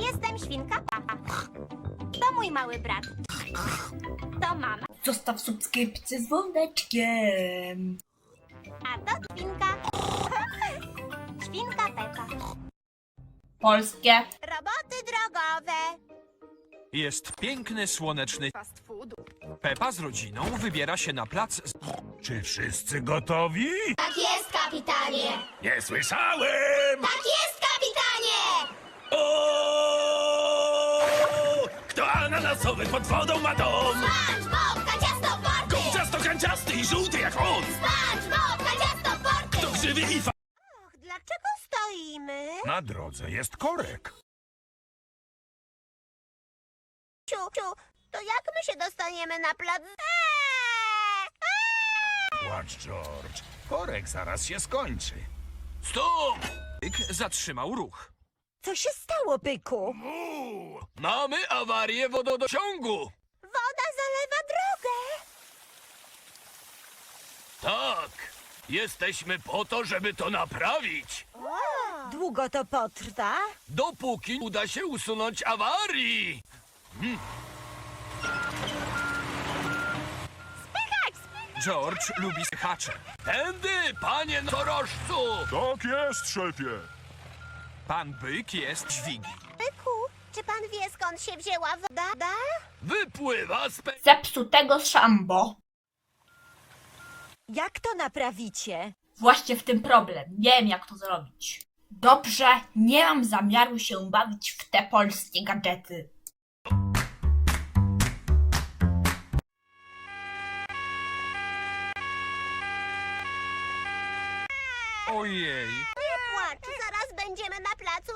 świnka Papa. To mój mały brat. To mama, Zostaw subskrypcję z dzwoneczkiem. a to świnka. Świnka Pepa. Polskie. Roboty drogowe. Jest piękny, słoneczny. fast foodu. Pepa z rodziną wybiera się na plac. z- Czy wszyscy gotowi? Tak jest, kapitanie. Nie słyszałem! Tak jest, ananasowy pod wodą ma dom? SpongeBob, kaciasto porty. Ciasto kanciasty i żółty jak on! SpongeBob, kaciasto porty. To krzywy i fa... Och, dlaczego stoimy? Na drodze jest korek. Ciu, ciu, to jak my się dostaniemy na plac? Eee! Płacz, George. Korek zaraz się skończy. Stop! Zatrzymał ruch. Co się stało, byku? Mu! Mamy awarię wodociągu. Woda zalewa drogę. Tak! Jesteśmy po to, żeby to naprawić. Długo to potrwa? Dopóki uda się usunąć awarii. George lubi hacze. Tędy, panie norożcu! Tak jest, szefie. Pan Byk jest dźwigi. Byku, czy pan wie skąd się wzięła woda? Da? Wypływa z pe... Zepsutego szambo. Jak to naprawicie? Właśnie w tym problem. Nie wiem, jak to zrobić. Dobrze, nie mam zamiaru się bawić w te polskie gadżety. Ojej. Płacz, zaraz będziemy na placu.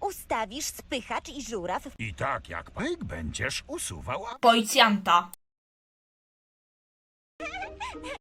Ustawisz spychacz i żuraw I tak jak pyk będziesz usuwał... Policjanta.